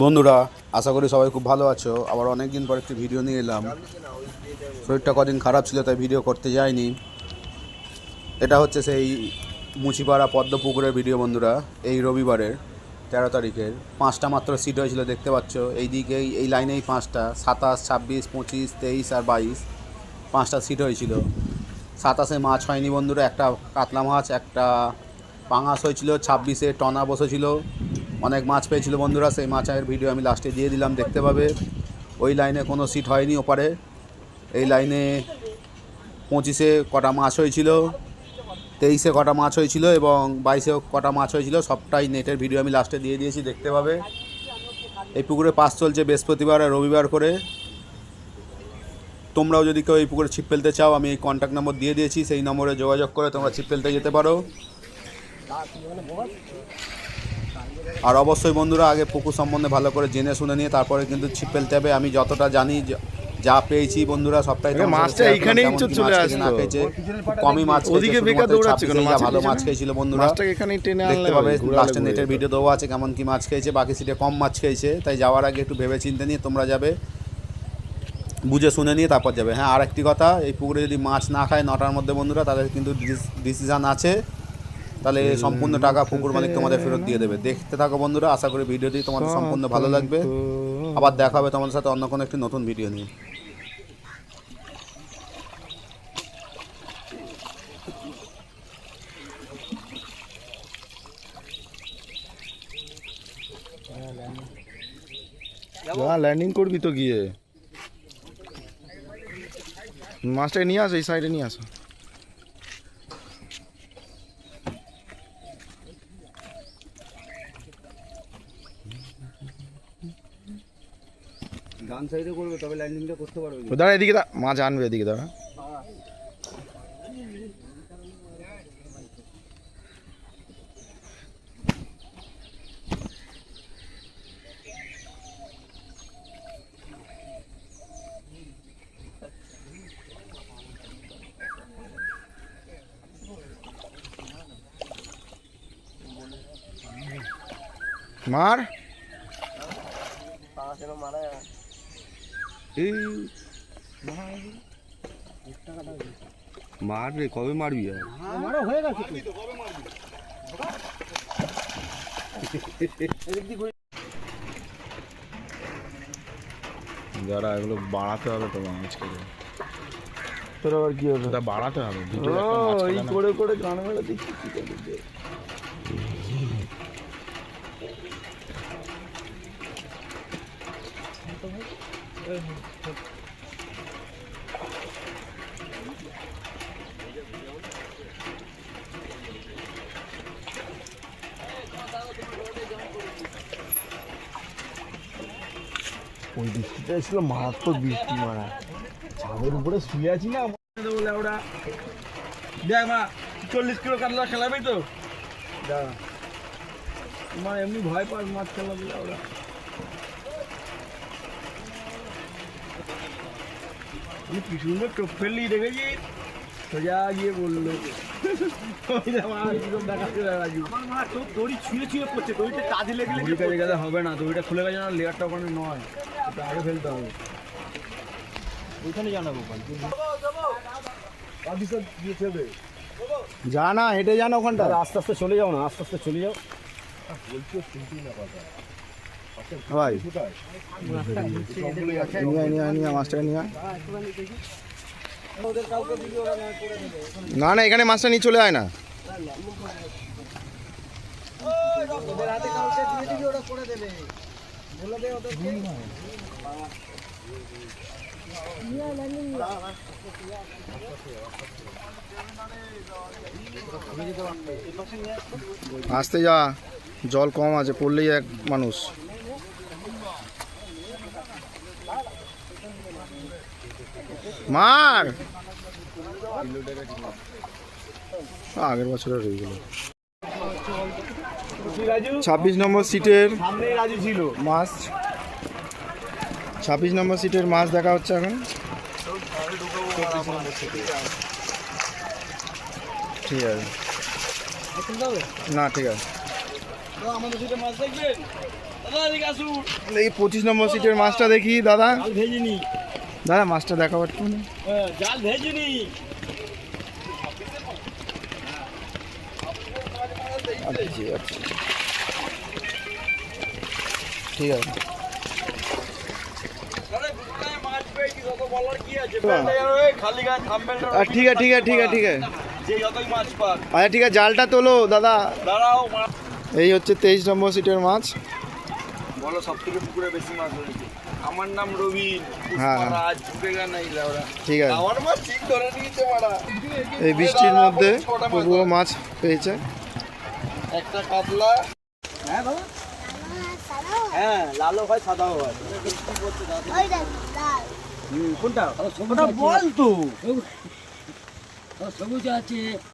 বন্ধুরা, আশা করি সবাই খুব ভালো আছো। আবার অনেক দিন পর একটি ভিডিও নিয়ে এলাম। শরীরটা কদিন খারাপ ছিল, তাই ভিডিও করতে যাইনি। এটা হচ্ছে সেই মুচিপাড়া পদ্ম পুকুরের ভিডিও বন্ধুরা, এই রবিবারের তেরো তারিখের। পাঁচটা মাত্র সিট হয়েছিল, দেখতে পাচ্ছ। এই দিকেই, এই লাইনেই পাঁচটা, সাতাশ, ছাব্বিশ, পঁচিশ, তেইশ আর বাইশ, পাঁচটা সিট হয়েছিল। সাতাশে মাছ হয়নি বন্ধুরা, একটা কাতলা মাছ, একটা পাঙাশ হয়েছিল, ছাব্বিশে টনা বসেছিল অনেক মাছ পেয়েছিল বন্ধুরা, সেই মাছের ভিডিও আমি লাস্টে দিয়ে দিলাম, দেখতে পাবে। ওই লাইনে কোনো সিট হয়নি ওপারে। এই লাইনে পঁচিশে কটা মাছ হয়েছিল। তেইশে কটা মাছ হয়েছিল এবং বাইশে কটা মাছ হয়েছিল, সবটাই নেটের ভিডিও আমি লাস্টে দিয়ে দিয়েছি, দেখতে পাবে। এই পুকুরে পাস চলছে বৃহস্পতিবার আর রবিবার করে। তোমরাও যদি কেউ এই পুকুরে ছিপ ফেলতে চাও, আমি এই কন্ট্যাক্ট নম্বর দিয়ে দিয়েছি, সেই নম্বরে যোগাযোগ করে তোমরা ছিপ ফেলতে যেতে পারো। আর অবশ্যই বন্ধুরা, আগে পুকুর সম্বন্ধে ভালো করে জেনে শুনে নিয়ে তারপরে কিন্তু ছিপ ফেলতে হবে। আমি যতটা জানি যা- পেয়েছি বন্ধুরা সবটাই মাছটা। এইখানেই তো চলে মাছ খেয়েছে না। খেয়েছে কমই মাছ ওদিকে বেকার দৌড়াচ্ছে কেন? 26 যা মাছের ভালো মাছ খেয়েছিল বন্ধুরা। মাছটাকে এখানেই টেনে আনলে দেখতে হবে, পাবে লাস্টে নেটের ভিডিও দেওয়া আছে কেমন কি মাছ খেয়েছে বাকি সিটে কম মাছ খেয়েছে তাই যাওয়ার আগে একটু ভেবে চিন্তে নিয়ে তোমরা যাবে বুঝে শুনে নিয়ে তারপর যাবে। হ্যাঁ আর একটি কথা এই পুকুরে যদি মাছ না খায় নটার মধ্যে বন্ধুরা তাদের কিন্তু ডিসিশান আছে। তাহলে সম্পূর্ণ টাকা পুকুর মালিক তোমাদের ফেরত দিয়ে দেবে। দেখতে থাকো বন্ধুরা আশা করি ভিডিওটি তোমাদের সম্পূর্ণ ভালো লাগবে। আবার দেখা হবে তোমাদের সাথে অন্য কোনো একটি নতুন ভিডিও নিয়ে। যা ল্যান্ডিং করবি তো গিয়ে। মাছটাকে নিয়ে আসো এই সাইডে নিয়ে আসো। গান সাইডে করবে তবে ল্যান্ডিংটা করতে পারবে। ও দাঁড়া এদিকে দা মাছ আনবে এদিকে দাঁড়া। মার। এই। মারবে কবে মারবি আর? যারা এগুলো বাড়াতে হবে তো করে তোর আবার কি হবে? বাড়াতে হবে করে করে গান মেলা দেখছি ওই বৃষ্টিটা এসেছিল মারাত্মক বৃষ্টি মারা ছাদের উপরে শুয়ে আছি না? বলে ওরা দেখ মা, চল্লিশ কিলো কাতলা খেলাবি তো? দাঁড়া তোমার এমনি ভয় পাস মাছ খেলা ওরা। আমি কি সুন্দর টোপ ফেললি দেখেছি সোজা গিয়ে বলল ওই যে আমার কিরম দেখাচ্ছে রাজু দড়ি ছুঁয়ে ছুঁয়ে পড়ছে দড়িটা কাজে লেগে লেগে কাজে গেলে হবে না দড়িটা খুলে গেছে না লেয়ারটা ওখানে নয় ওটা আগে ফেলতে হবে ওইখানে জানাব যা না হেঁটে যা না ওখানটা আস্তে আস্তে চলে যাও না আস্তে আস্তে চলে যাও ভাই। নিয়ে মাছটাকে নিয়ে। না না, এখানে মাছটা নিয়ে চলে আয় না। আসতে যা, জল কম আছে, পড়লেই এক মানুষ। মার। আগের বছরের রাজু। ছাব্বিশ নম্বর সিটের সামনে রাজু ছিল। মাছ। ছাব্বিশ নম্বর সিটের মাছ দেখা হচ্ছে এখন। ঠিক আছে। না ঠিক আছে। আমাদের সাথে মাছ দেখবেন? এই পঁচিশ নম্বর সিটের মাছটা দেখি দাদা। ভেজিনি। দাদা মাছটা দেখাবো একটু। হ্যাঁ, জাল ভেজিনি। ঠিক আছে। ঠিক আছে ঠিক আছে ঠিক আছে ঠিক আছে। আছে আচ্ছা ঠিক আছে জালটা তোলো দাদা। এই হচ্ছে তেইশ নম্বর সিটের মাছ। বলো সব থেকে পুকুরে বেশি মাছ হয়েছে আমার নাম হ্যাঁ। রাজ ঢুকে গা নাই লাউরা। ঠিক আছে। আমার মাছ ঠিক ধরে নিয়েছে মারা। এই বৃষ্টির মধ্যে পুকুরো মাছ পেয়েছে। একটা কাতলা। হ্যাঁ হ্যাঁ লালও হয় সাদাও হয়। কোনটা? বল তো। সবুজ আছে।